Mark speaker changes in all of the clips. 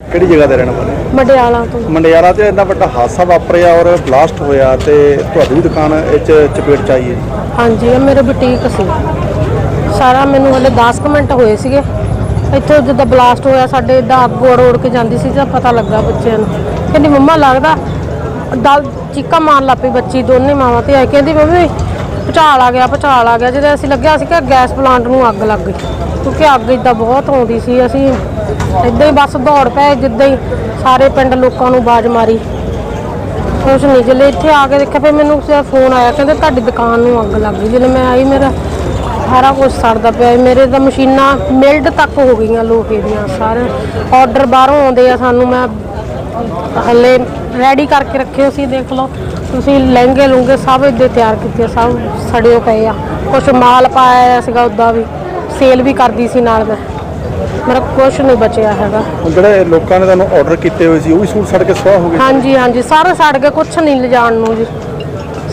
Speaker 1: ਕਿਹੜੀ ਜਗ੍ਹਾ ਤੇ ਰਹਿਣ ਵਾਲੇ
Speaker 2: ਮਡਿਆਲਾ ਤੋਂ।
Speaker 1: ਮੰਡਿਆਲਾ ਤੇ ਇੰਨਾ ਵੱਡਾ ਹਾਦਸਾ ਵਾਪਰਿਆ ਔਰ ਬਲਾਸਟ ਹੋਇਆ ਤੇ ਤੁਹਾਡੀ ਵੀ ਦੁਕਾਨ ਇਹ 'ਚ ਚਪੇਟ ਚ ਆਈ ਹੈ।
Speaker 2: ਹਾਂਜੀ ਇਹ ਮੇਰੇ ਬੁਟੀਕ ਸੀ। ਸਾਰਾ ਮੈਨੂੰ ਹਲੇ 10 ਕੁ ਮਿੰਟ ਹੋਏ ਸੀਗੇ। ਇੱਥੋਂ ਜਦੋਂ ਬਲਾਸਟ ਹੋਇਆ ਸਾਡੇ ਇਦਾਂ ਅੱਗ ਉੜ ਉੜ ਕੇ ਜਾਂਦੀ ਸੀ ਤਾਂ ਪਤਾ ਲੱਗਾ ਬੱਚਿਆਂ ਨੂੰ। ਕਹਿੰਦੀ ਮੰਮਾ ਲੱਗਦਾ ਦਲ ਚੀਕਾ ਮਾਰਨ ਲੱਗ ਪਈ ਬੱਚੀ ਦੋਨੇ ਮਾਵਾਂ ਤੇ ਆਏ। ਕਹਿੰਦੀ ਮੰਮੀ ਭੁਚਾਲ ਆ ਗਿਆ ਭੁਚਾਲ ਆ ਗਿਆ। ਜਦੋਂ ਅਸੀਂ ਲੱਗਿਆ ਸੀ ਕਿ ਗੈਸ ਪਲਾਂਟ ਨੂੰ ਅੱਗ ਲੱਗ ਗਈ। ਕਿਉਂਕਿ ਅੱਗ ਇਦਾਂ ਬਹੁਤ ਆਉਂਦੀ ਸੀ ਅਸੀਂ ਇਦਾਂ ਹੀ ਬਸ ਦੌੜ ਪਏ ਜਿੱਦਾਂ ਹੀ ਸਾਰੇ ਪਿੰਡ ਲੋਕਾਂ ਨੂੰ ਬਾਜ਼ ਮਾਰੀ। ਕੁਛ ਨਹੀਂ ਜਦੋਂ ਇੱਥੇ ਆ ਕੇ ਦੇਖਿਆ ਫਿਰ ਮੈਨੂੰ ਸਿਰਫ ਫੋਨ ਆਇਆ ਕਹਿੰਦੇ ਤੁਹਾਡੀ ਦੁਕਾਨ ਨੂੰ ਅੱਗ ਲੱਗ ਗਈ। ਜਦੋਂ ਮੈਂ ਆਈ ਮੇਰਾ ਸਾਰਾ ਕੁਝ ਸੜਦਾ ਪਿਆ ਸੀ। ਮੇਰੇ ਤਾਂ ਮਸ਼ੀਨਾਂ ਮਿਲਡ ਤੱਕ ਹੋ ਗਈਆਂ ਲੋਹੇ ਦੀਆਂ ਸਾਰੇ ਆਰਡਰ ਬਾਹਰੋਂ ਆਉਂਦੇ ਆ ਸਾਨੂੰ ਮੈਂ ਹਲੇ ਰੈਡੀ ਕਰਕੇ ਰੱਖੇ ਸੀ ਦੇਖ ਲਓ। ਤੁਸੀਂ ਲਹਿੰਗੇ ਲੂੰਗੇ ਸਭ ਇੱਦੇ ਤਿਆਰ ਕੀਤੇ ਆ, ਸਭ ਸੜੇ ਪਏ ਆ। ਕੁਝ ਮਾਲ ਪਾਇਆ ਸੀਗਾ ਉੱਦਾਂ ਵੀ। ਸੇਲ ਵੀ ਕਰਦੀ ਸੀ ਨਾਲ ਮੈਂ। ਮੇਰਾ ਕੁਝ ਨਹੀਂ ਬਚਿਆ ਹੈਗਾ।
Speaker 1: ਹੁਣ ਜਿਹੜੇ ਲੋਕਾਂ ਨੇ ਤੁਹਾਨੂੰ ਆਰਡਰ ਕੀਤੇ ਹੋਏ ਸੀ ਉਹ ਵੀ ਸੂਟ ਸੜ ਕੇ ਸਵਾਹ ਹੋ ਗਏ
Speaker 2: ਹਾਂਜੀ ਹਾਂਜੀ ਸਾਰਾ ਸੜ ਗਿਆ ਕੁਝ ਨਹੀਂ ਲਿਜਾਣ ਨੂੰ ਜੀ।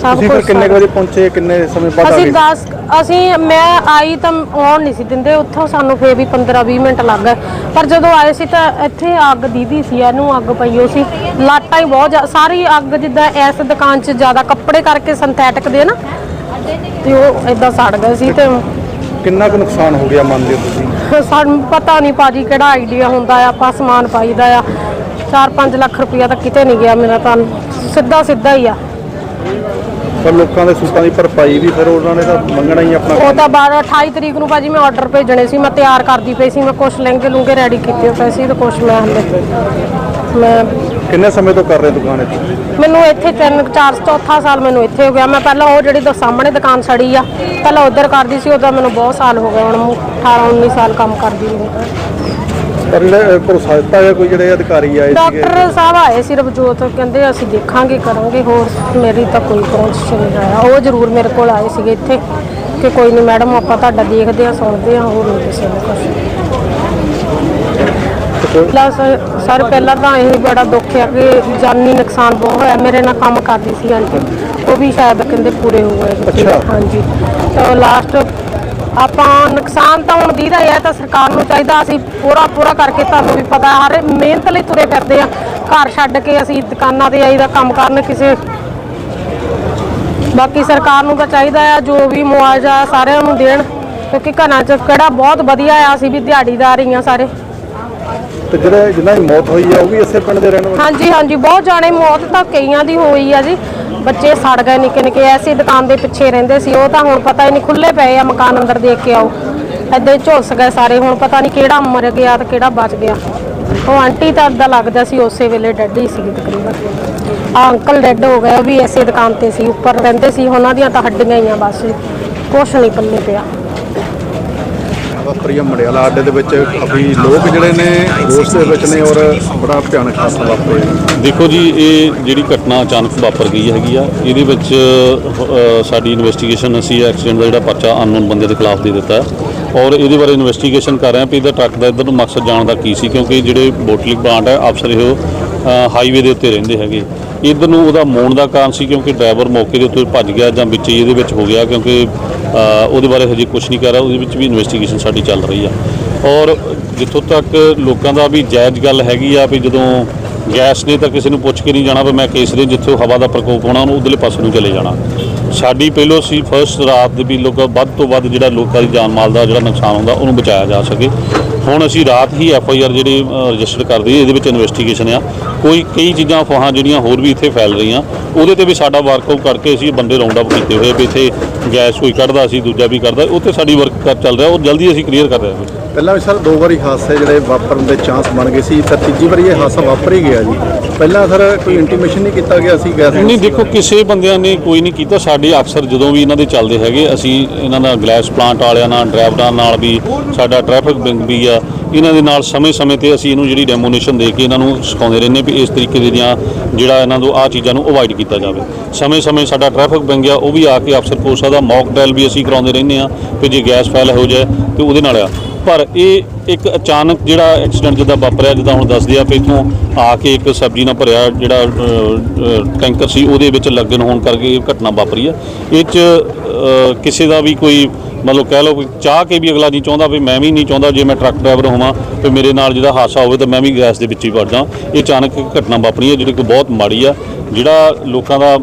Speaker 2: ਸਭ
Speaker 1: ਤੁਸੀਂ ਫਿਰ
Speaker 2: ਕੁਝ
Speaker 1: ਕਿੰਨੇ ਕੁ ਵਜੇ ਪਹੁੰਚੇ ਕਿੰਨੇ ਸਮੇਂ ਬਾਅਦ ਆ
Speaker 2: ਅਸੀਂ
Speaker 1: ਗਏ?
Speaker 2: 10 ਅਸੀਂ ਮੈਂ ਆਈ ਤਾਂ ਆਉਣ ਨਹੀਂ ਸੀ ਦਿੰਦੇ ਉੱਥੋਂ ਸਾਨੂੰ ਫੇਰ ਵੀ 15 20 ਮਿੰਟ ਲੱਗ ਗਏ। ਪਰ ਜਦੋਂ ਆਏ ਸੀ ਤਾਂ ਇੱਥੇ ਅੱਗ ਦੀਦੀ ਸੀ ਇਹਨੂੰ ਅੱਗ ਪਈ ਹੋ ਸੀ। ਲਾਟਾਂ ਹੀ ਬਹੁਤ ਜ਼ਿਆ- ਸਾਰੀ ਅੱਗ ਜਿੱਦਾਂ ਇਸ ਦੁਕਾਨ 'ਚ ਜ਼ਿਆਦਾ ਕੱਪੜੇ ਕਰਕੇ ਸਿੰਥੈਟਿਕ ਦੇ ਨਾ ਤੇ ਉਹ ਇਦਾਂ ਸੜ ਗਏ ਸੀ ਤੇ
Speaker 1: ਕਿੰਨਾ ਕੁ ਨੁਕਸਾਨ ਹੋ ਗਿਆ ਮੰਨਦੇ ਹੋ ਤੁਸੀਂ?
Speaker 2: ਸਾਨੂੰ ਪਤਾ ਨਹੀਂ ਪਾਜੀ ਕਿਹੜਾ ਆਈਡੀਆ ਹੁੰਦਾ ਆ ਆਪਾਂ ਸਮਾਨ ਪਾਈਦਾ ਆ। 4-5 ਲੱਖ ਰੁਪਇਆ ਤਾਂ ਕਿਤੇ ਨਹੀਂ ਗਿਆ ਮੇਰਾ ਤਾਂ ਸਿੱਧਾ ਸਿੱਧਾ ਹੀ ਆ।
Speaker 1: ਪਰ ਲੋਕਾਂ ਦੇ ਸੂਟਾਂ ਦੀ ਭਰਪਾਈ ਵੀ ਫਿਰ ਉਹਨਾਂ ਨੇ ਤਾਂ ਮੰਗਣਾ ਹੀ ਆਪਣਾ
Speaker 2: ਉਹ ਤਾਂ ਬਾਅਦ 28 ਤਰੀਕ ਨੂੰ ਭਾਜੀ ਮੈਂ ਆਰਡਰ ਭੇਜਣੇ ਸੀ ਮੈਂ ਤਿਆਰ ਕਰਦੀ ਪਈ ਸੀ ਮੈਂ ਕੁਛ ਲਹਿੰਗੇ ਲੂੰਗੇ ਰੈਡੀ ਕੀਤੇ ਪਏ ਸੀ ਤੇ ਕੁਛ ਮੈਂ ਹਲੇ ਮੈਂ
Speaker 1: ਕਿੰਨੇ ਸਮੇਂ ਤੋਂ ਕਰ ਰਹੇ ਦੁਕਾਨ ਇੱਥੇ?
Speaker 2: ਮੈਨੂੰ ਇੱਥੇ ਤਿੰਨ ਚਾਰ ਚੌਥਾ ਸਾਲ ਮੈਨੂੰ ਇੱਥੇ ਹੋ ਗਿਆ। ਮੈਂ ਪਹਿਲਾਂ ਉਹ ਜਿਹੜੀ ਦੋ ਸਾਹਮਣੇ ਦੁਕਾਨ ਸੜੀ ਆ ਪਹਿਲਾਂ ਉਧਰ ਕਰਦੀ ਸੀ ਉਹਦਾ ਮੈਨੂੰ ਬਹੁਤ ਸਾਲ ਹੋ ਗਏ। ਹੁਣ 18 19 ਸਾਲ ਕੰਮ ਕਰਦੀ ਰਹੀ।
Speaker 1: ਪਰ ਜਿਹੜੇ ਭਰੋਸਾ ਦਿੱਤਾ ਕੋਈ ਜਿਹੜੇ ਅਧਿਕਾਰੀ ਆਏ ਸੀਗੇ?
Speaker 2: ਡਾਕਟਰ ਸਾਹਿਬ ਆਏ ਸੀ ਰਵਜੋਤ। ਕਹਿੰਦੇ ਅਸੀਂ ਦੇਖਾਂਗੇ ਕਰਾਂਗੇ। ਹੋਰ ਮੇਰੀ ਤਾਂ ਕੋਈ ਪਹੁੰਚ ਨਹੀਂ ਆਇਆ ਉਹ ਜ਼ਰੂਰ ਮੇਰੇ ਕੋਲ ਆਏ ਸੀਗੇ ਇੱਥੇ ਕਿ ਕੋਈ ਨਹੀਂ ਮੈਡਮ ਆਪਾਂ ਤੁਹਾਡਾ ਦੇਖਦੇ ਆ ਸੁਣਦੇ ਆ ਹੋਰ ਨਹੀਂ ਕਿਸੇ ਨੂੰ ਕੁਛ। ਪਹਿਲਾਂ ਸਰ ਸਰ ਪਹਿਲਾਂ ਤਾਂ ਇਹ ਬੜਾ ਦੁੱਖ ਹੈ ਕਿ ਜਾਨੀ ਨੁਕਸਾਨ ਬਹੁਤ ਹੋਇਆ। ਮੇਰੇ ਨਾਲ ਕੰਮ ਕਰਦੀ ਸੀ ਆਂਟੀ। ਉਹ ਵੀ ਸ਼ਾਇਦ ਕਹਿੰਦੇ ਪੂਰੇ ਹੋ ਗਏ। ਹਾਂਜੀ। ਤਾਂ ਲਾਸਟ ਆਪਾਂ ਨੁਕਸਾਨ ਤਾਂ ਹੁਣ ਦੀਦਾ ਹੈ ਤਾਂ ਸਰਕਾਰ ਨੂੰ ਚਾਹੀਦਾ ਅਸੀਂ ਪੂਰਾ ਪੂਰਾ ਕਰਕੇ ਤੁਹਾਨੂੰ ਵੀ ਪਤਾ ਹਰ ਮਿਹਨਤ ਲਈ ਤੁਰੇ ਫਿਰਦੇ ਆ। ਘਰ ਛੱਡ ਕੇ ਅਸੀਂ ਦੁਕਾਨਾਂ ਤੇ ਆਈਦਾ ਕੰਮ ਕਰਨ ਕਿਸੇ। ਬਾਕੀ ਸਰਕਾਰ ਨੂੰ ਤਾਂ ਚਾਹੀਦਾ ਆ ਜੋ ਵੀ ਮੁਆਵਜ਼ਾ ਸਾਰਿਆਂ ਨੂੰ ਦੇਣ। ਕਿਉਂਕਿ ਘਰਾਂ 'ਚ ਕਿਹੜਾ ਬਹੁਤ ਵਧੀਆ ਆ ਅਸੀਂ ਵੀ ਦਿਹਾੜੀਦਾਰ ਹੀ ਆ ਸਾਰੇ।
Speaker 1: ਤੇ ਜਿਹੜੇ ਜਿਨ੍ਹਾਂ ਦੀ ਮੌਤ ਹੋਈ ਹੈ ਉਹ ਵੀ ਇਸੇ ਪਿੰਡ ਦੇ ਰਹਿਣ ਵਾਲੇ?
Speaker 2: ਹਾਂਜੀ ਹਾਂਜੀ, ਬਹੁਤ ਜਾਣੇ ਮੌਤ ਤਾਂ ਕਈਆਂ ਦੀ ਹੋਈ ਆ ਜੀ। ਬੱਚੇ ਸੜ ਗਏ ਨਿੱਕੇ ਨਿੱਕੇ, ਐਸੀ ਦੁਕਾਨ ਦੇ ਪਿੱਛੇ ਰਹਿੰਦੇ ਸੀ। ਉਹ ਤਾਂ ਹੁਣ ਪਤਾ ਹੀ ਨਹੀਂ ਖੁੱਲੇ ਪਏ ਆ, ਮਕਾਨ ਅੰਦਰ ਦੇਖ ਕੇ ਆਓ। ਏਦਾਂ ਝੁਲਸ ਗਏ ਸਾਰੇ। ਹੁਣ ਪਤਾ ਨਹੀਂ ਕਿਹੜਾ ਮਰ ਗਿਆ ਤੇ ਕਿਹੜਾ ਬਚ ਗਿਆ। ਉਹ ਆਂਟੀ ਤਾਂ ਅੱਦਾ ਲੱਗਦਾ ਸੀ, ਉਸੇ ਵੇਲੇ ਡੈਡ ਹੀ ਸੀ ਤਕਰੀਬਨ। ਆ ਅੰਕਲ ਡੈਡ ਹੋ ਗਏ, ਉਹ ਵੀ ਐਸੇ ਦੁਕਾਨ ਤੇ ਸੀ, ਉੱਪਰ ਰਹਿੰਦੇ ਸੀ। ਉਹਨਾਂ ਦੀਆਂ ਤਾਂ ਹੱਡੀਆਂ ਹੀ ਆ ਬਸ। ਕੁਛ ਨਹੀਂ ਪੱਲੇ ਪਿਆ।
Speaker 1: ਵਾਪਰੀਆ ਮੰਡਿਆਲਾ ਅੱਡੇ ਦੇ ਵਿੱਚ। ਕਾਫੀ ਲੋਕ ਜਿਹੜੇ ਨੇ ਰੋਸ ਦੇ ਵਿੱਚ ਨੇ ਔਰ ਬੜਾ ਭਿਆਨਕ ਹਾਦਸਾ ਵਾਪਰਿਆ
Speaker 3: ਦੇਖੋ ਜੀ, ਇਹ ਜਿਹੜੀ ਘਟਨਾ ਅਚਾਨਕ ਵਾਪਰ ਗਈ ਹੈਗੀ ਆ, ਇਹਦੇ ਵਿੱਚ ਸਾਡੀ ਇਨਵੈਸਟੀਗੇਸ਼ਨ ਅਸੀਂ ਐਕਸੀਡੈਂਟ ਦਾ ਜਿਹੜਾ ਪਰਚਾ ਅਨਨੋਨ ਬੰਦੇ ਦੇ ਖਿਲਾਫ ਦੇ ਦਿੱਤਾ ਹੈ। ਔਰ ਇਹਦੇ ਬਾਰੇ ਇਨਵੈਸਟੀਗੇਸ਼ਨ ਕਰ ਰਹੇ ਹਾਂ ਵੀ ਇਹਦਾ ਟਰੱਕ ਦਾ ਇਧਰ ਨੂੰ ਮਕਸਦ ਜਾਣ ਦਾ ਕੀ ਸੀ, ਕਿਉਂਕਿ ਜਿਹੜੇ ਬੋਟਲਿਕ ਪਲਾਂਟ ਹੈ ਅਫਸਰ ਇਹ ਹਾਈਵੇ ਦੇ ਉੱਤੇ ਰਹਿੰਦੇ ਹੈਗੇ। ਇਧਰ ਨੂੰ ਉਹਦਾ ਮੋਣ ਦਾ ਕਾਰਨ ਸੀ ਕਿਉਂਕਿ ਡਰਾਈਵਰ ਮੌਕੇ ਦੇ ਉੱਤੇ ਭੱਜ ਗਿਆ ਜਾਂ ਵਿੱਚ ਹੀ ਇਹਦੇ ਵਿੱਚ ਹੋ ਗਿਆ ਕਿਉਂਕਿ ਉਹਦੇ ਬਾਰੇ ਹਜੇ ਕੁਝ ਨਹੀਂ ਕਰ ਰਿਹਾ, ਉਹਦੇ ਵਿੱਚ ਵੀ ਇਨਵੈਸਟੀਗੇਸ਼ਨ ਸਾਡੀ ਚੱਲ ਰਹੀ ਆ। ਔਰ ਜਿੱਥੋਂ ਤੱਕ ਲੋਕਾਂ ਦਾ ਵੀ ਜਾਇਜ਼ ਗੱਲ ਹੈਗੀ ਆ ਵੀ ਜਦੋਂ ਗੈਸ ਨੇ ਤਾਂ ਕਿਸੇ ਨੂੰ ਪੁੱਛ ਕੇ ਨਹੀਂ ਜਾਣਾ ਵੀ ਮੈਂ ਕੇਸ ਦੇ ਜਿੱਥੇ ਹਵਾ ਦਾ ਪ੍ਰਕੋਪ ਹੋਣਾ, ਉਹਨੂੰ ਉਧਰਲੇ ਪਾਸੇ ਨੂੰ ਚਲੇ ਜਾਣਾ। ਸਾਡੀ ਪਹਿਲੋਂ ਸੀ ਫਸਟ ਰਾਤ ਦੇ ਵੀ ਲੋਕਾਂ ਵੱਧ ਤੋਂ ਵੱਧ ਜਿਹੜਾ ਲੋਕਾਂ ਦੀ ਜਾਨ ਮਾਲ ਦਾ ਜਿਹੜਾ ਨੁਕਸਾਨ ਹੁੰਦਾ, ਉਹਨੂੰ ਬਚਾਇਆ ਜਾ ਸਕੇ। ਹੁਣ ਅਸੀਂ ਰਾਤ ਹੀ ਐਫ ਆਈ ਆਰ ਜਿਹੜੀ ਰਜਿਸਟਰ ਕਰ ਦਈ ਇਹਦੇ ਵਿੱਚ ਇਨਵੈਸਟੀਗੇਸ਼ਨ ਆ। ਕੋਈ ਕਈ ਚੀਜ਼ਾਂ ਅਫਵਾਹਾਂ ਜਿਹੜੀਆਂ ਹੋਰ ਵੀ ਇੱਥੇ ਫੈਲ ਰਹੀਆਂ ਉਹਦੇ ਤੇ ਵੀ ਸਾਡਾ ਵਰਕਆਊਟ ਕਰਕੇ ਅਸੀਂ ਬੰਦੇ ਰਾਉਂਡ ਅਪ ਕੀਤੇ ਹੋਏ ਵੀ ਇੱਥੇ ਗੈਸ ਕੋਈ ਕੱਢਦਾ ਸੀ ਦੂਜਾ ਵੀ ਕਰਦਾ ਉਹ ਤੇ ਸਾਡੀ ਵਰਕ ਚੱਲ ਰਿਹਾ ਉਹ ਜਲਦੀ ਅਸੀਂ ਕਲੀਅਰ ਕਰ ਰਹੇ ਹਾਂ।
Speaker 1: ਪਹਿਲਾਂ ਵੀ ਸਰ ਦੋ ਵਾਰੀ ਹਾਦਸੇ ਜਿਹੜੇ ਵਾਪਰਨ ਦੇ ਚਾਂਸ ਬਣ ਗਏ ਸੀ ਤਾਂ ਤੀਜੀ ਵਾਰੀ ਇਹ ਹਾਦਸਾ ਵਾਪਰ ਹੀ ਗਿਆ ਜੀ। ਪਹਿਲਾਂ ਸਰ ਕੋਈ ਇੰਟੀਮੇਸ਼ਨ ਨਹੀਂ ਕੀਤਾ ਗਿਆ ਸੀ ਗੈਸ
Speaker 3: ਨਹੀਂ ਦੇਖੋ ਕਿਸੇ ਬੰਦਿਆਂ ਨੇ ਕੋਈ ਨਹੀਂ ਕੀਤਾ ਸਾਡੇ ਅਕਸਰ ਜਦੋਂ ਵੀ ਇਹਨਾਂ ਦੇ ਚੱਲਦੇ ਹੈਗੇ ਅਸੀਂ ਇਹਨਾਂ ਦਾ ਗਲਾਸ ਪਲਾਂਟ ਵਾਲਿਆਂ ਨਾਲ ਡਰਾਈਵਰਾਂ ਨਾਲ ਵੀ ਸਾਡਾ ਟ੍ਰੈਫਿਕ ਵਿੰਗ ਵੀ ਆ ਇਹਨਾਂ ਦੇ ਨਾਲ ਸਮੇਂ-ਸਮੇਂ ਤੇ ਅਸੀਂ ਇਹਨੂੰ ਜਿਹੜੀ ਡੈਮੋਨੇਸ਼ਨ ਦੇ ਕੇ ਇਹਨਾਂ ਨੂੰ ਸਿਖਾਉਂਦੇ ਰਹਿੰਦੇ ਵੀ ਇਸ ਤਰੀਕੇ ਦੇ ਦੀਆਂ ਜਿਹੜਾ ਇਹਨਾਂ ਨੂੰ ਆਹ ਚੀਜ਼ਾਂ ਨੂੰ ਅਵੋਇਡ ਕੀਤਾ ਜਾਵੇ। ਸਮੇਂ-ਸਮੇਂ ਸਾਡਾ ਟ੍ਰੈਫਿਕ ਵਿੰਗ ਆ ਉਹ ਵੀ ਆ ਕੇ ਅਫਸਰ ਕੋਸਾ ਦਾ ਮੌਕ ਡੈਲ ਵੀ ਅਸੀਂ ਕਰਾਉਂਦੇ ਰਹਿੰਦੇ ਆ ਕਿ ਜੇ ਗੈਸ ਫੈਲ ਹੋ ਜਾਏ ਤੇ ਉਹਦੇ ਨਾਲ ਆ। ਪਰ ਇਹ ਇੱਕ ਅਚਾਨਕ ਜਿਹੜਾ ਐਕਸੀਡੈਂਟ ਜਿੱਦਾਂ ਵਾਪਰਿਆ, ਜਿੱਦਾਂ ਹੁਣ ਦੱਸਦੇ ਆ ਵੀ ਇੱਥੋਂ ਆ ਕੇ ਇੱਕ ਸਬਜ਼ੀ ਨਾਲ ਭਰਿਆ ਜਿਹੜਾ ਟੈਂਕਰ ਸੀ, ਉਹਦੇ ਵਿੱਚ ਲੱਗਣ ਹੋਣ ਕਰਕੇ ਇਹ ਘਟਨਾ ਵਾਪਰੀ ਆ। ਇਹ 'ਚ ਕਿਸੇ ਦਾ ਵੀ ਕੋਈ ਮਤਲਬ ਕਹਿ ਲਓ ਵੀ ਚਾਹ ਕੇ ਵੀ ਅਗਲਾ ਨਹੀਂ ਚਾਹੁੰਦਾ, ਵੀ ਮੈਂ ਵੀ ਨਹੀਂ ਚਾਹੁੰਦਾ, ਜੇ ਮੈਂ ਟਰੱਕ ਡਰਾਈਵਰ ਹੋਵਾਂ ਤੇ ਮੇਰੇ ਨਾਲ ਜਿਹੜਾ ਹਾਦਸਾ ਹੋਵੇ ਤਾਂ ਮੈਂ ਵੀ ਗੈਸ ਦੇ ਵਿੱਚ ਹੀ ਵੜ ਜਾਵਾਂ। ਇਹ ਅਚਾਨਕ ਘਟਨਾ ਵਾਪਰੀ ਹੈ, ਜਿਹੜੀ ਕਿ ਬਹੁਤ ਮਾੜੀ ਆ। ਜਿਹੜਾ ਲੋਕਾਂ ਦਾ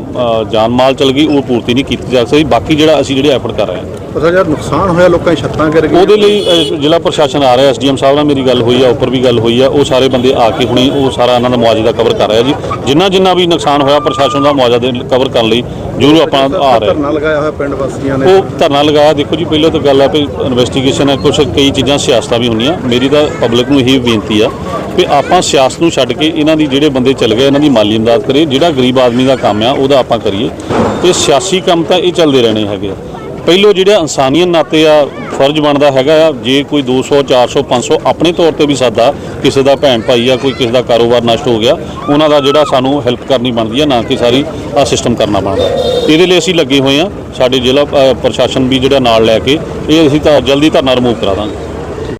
Speaker 3: ਜਾਨ ਮਾਲ ਚਲ ਗਈ, ਉਹ ਪੂਰਤੀ ਨਹੀਂ ਕੀਤੀ ਜਾ ਸਕਦੀ। ਬਾਕੀ ਜਿਹੜਾ ਅਸੀਂ ਜਿਹੜੇ ਐਫਰਟ ਕਰ ਰਹੇ ਹਾਂ।
Speaker 1: ਪਤਾ ਯਾਰ ਨੁਕਸਾਨ ਹੋਇਆ ਲੋਕਾਂ ਦੀ ਛੱਤਾਂ ਗਿਰ ਗਈਆਂ।
Speaker 3: ਉਹਦੇ ਲਈ ਅ, ਜ਼ਿਲ੍ਹਾ ਪ੍ਰਸ਼ਾਸਨ ਆ ਰਿਹਾ ਐਸਡੀਐਮ ਸਾਹਿਬ ਨਾਲ ਮੇਰੀ ਗੱਲ ਹੋਈ ਆ ਉੱਪਰ ਵੀ ਗੱਲ ਹੋਈ ਆ ਉਹ ਸਾਰੇ ਬੰਦੇ ਆ ਕੇ ਹੁਣੇ ਉਹ ਸਾਰਾ ਇਹਨਾਂ ਦਾ ਮੁਆਵਜ਼ੇ ਦਾ ਕਵਰ ਕਰ ਰਿਹਾ ਜੀ। ਜਿੰਨਾ ਜਿੰਨਾ ਵੀ ਨੁਕਸਾਨ ਹੋਇਆ ਪ੍ਰਸ਼ਾਸਨ ਦਾ ਮੁਆਵਜ਼ਾ ਦੇ ਕਵਰ ਕਰਨ ਲਈ ਜ਼ਰੂਰ ਆਪਾਂ ਆ ਰਹੇ ਹਾਂ
Speaker 1: ਧਰਨਾ ਲਗਾਇਆ ਹੋਇਆ ਪਿੰਡ ਵਾਸੀਆਂ ਨੇ।
Speaker 3: ਉਹ ਧਰਨਾ ਲਗਾਇਆ ਦੇਖੋ ਜੀ ਪਹਿਲਾਂ ਤਾਂ ਗੱਲ ਆ ਵੀ ਇਨਵੈਸਟੀਗੇਸ਼ਨ ਹੈ ਕੁਝ ਕਈ ਚੀਜ਼ਾਂ ਸਿਆਸਤਾਂ ਵੀ ਹੁੰਦੀਆਂ। ਮੇਰੀ ਤਾਂ ਪਬਲਿਕ ਨੂੰ ਇਹੀ ਬੇਨਤੀ ਆ ਕਿ ਆਪਾਂ ਸਿਆਸਤ ਨੂੰ ਛੱਡ ਕੇ ਇਹਨਾਂ ਦੀ ਜਿਹੜੇ ਬੰਦੇ ਚੱਲ ਗਏ ਇਹਨਾਂ ਦੀ ਮਾਲੀ ਇਮਦਾਦ ਕਰੀਏ ਜਿਹੜਾ ਗਰੀਬ ਆਦਮੀ ਦਾ ਕੰਮ ਆ ਉਹਦਾ ਆਪਾਂ ਕਰੀਏ। ਤੇ ਸਿਆਸੀ ਕੰਮ ਤਾਂ ਇਹ ਚੱਲਦੇ ਰਹਿਣੇ ਹੈਗੇ ਆ। ਪਹਿਲੋ ਜਿਹੜਾ ਇਨਸਾਨੀਅਤ ਨਾਤੇ ਆ ਫਰਜ਼ ਬਣਦਾ ਹੈਗਾ ਆ, ਜੇ ਕੋਈ 200 400 500 ਆਪਣੇ ਤੌਰ ਤੇ ਵੀ ਸਾਦਾ, ਕਿਸੇ ਦਾ ਭੈਣ ਭਾਈ ਆ, ਕੋਈ ਕਿਸੇ ਦਾ ਕਾਰੋਬਾਰ ਨਸ਼ਟ ਹੋ ਗਿਆ, ਉਹਨਾਂ ਦਾ ਜਿਹੜਾ ਸਾਨੂੰ ਹੈਲਪ ਕਰਨੀ ਬਣਦੀ ਆ, ਨਾ ਕਿ ਸਾਰੀ ਆ ਸਿਸਟਮ ਕਰਨਾ ਬਣਦਾ। ਇਹਦੇ ਲਈ ਅਸੀਂ ਲੱਗੇ ਹੋਏ ਆ, ਸਾਡੇ ਜ਼ਿਲ੍ਹਾ ਪ੍ਰਸ਼ਾਸਨ ਵੀ ਜਿਹੜਾ ਨਾਲ ਲੈ ਕੇ, ਇਹ ਅਸੀਂ ਤਾਂ ਜਲਦੀ ਧਰਨਾ ਰਿਮੂਵ ਕਰਾ ਦਾਂਗੇ।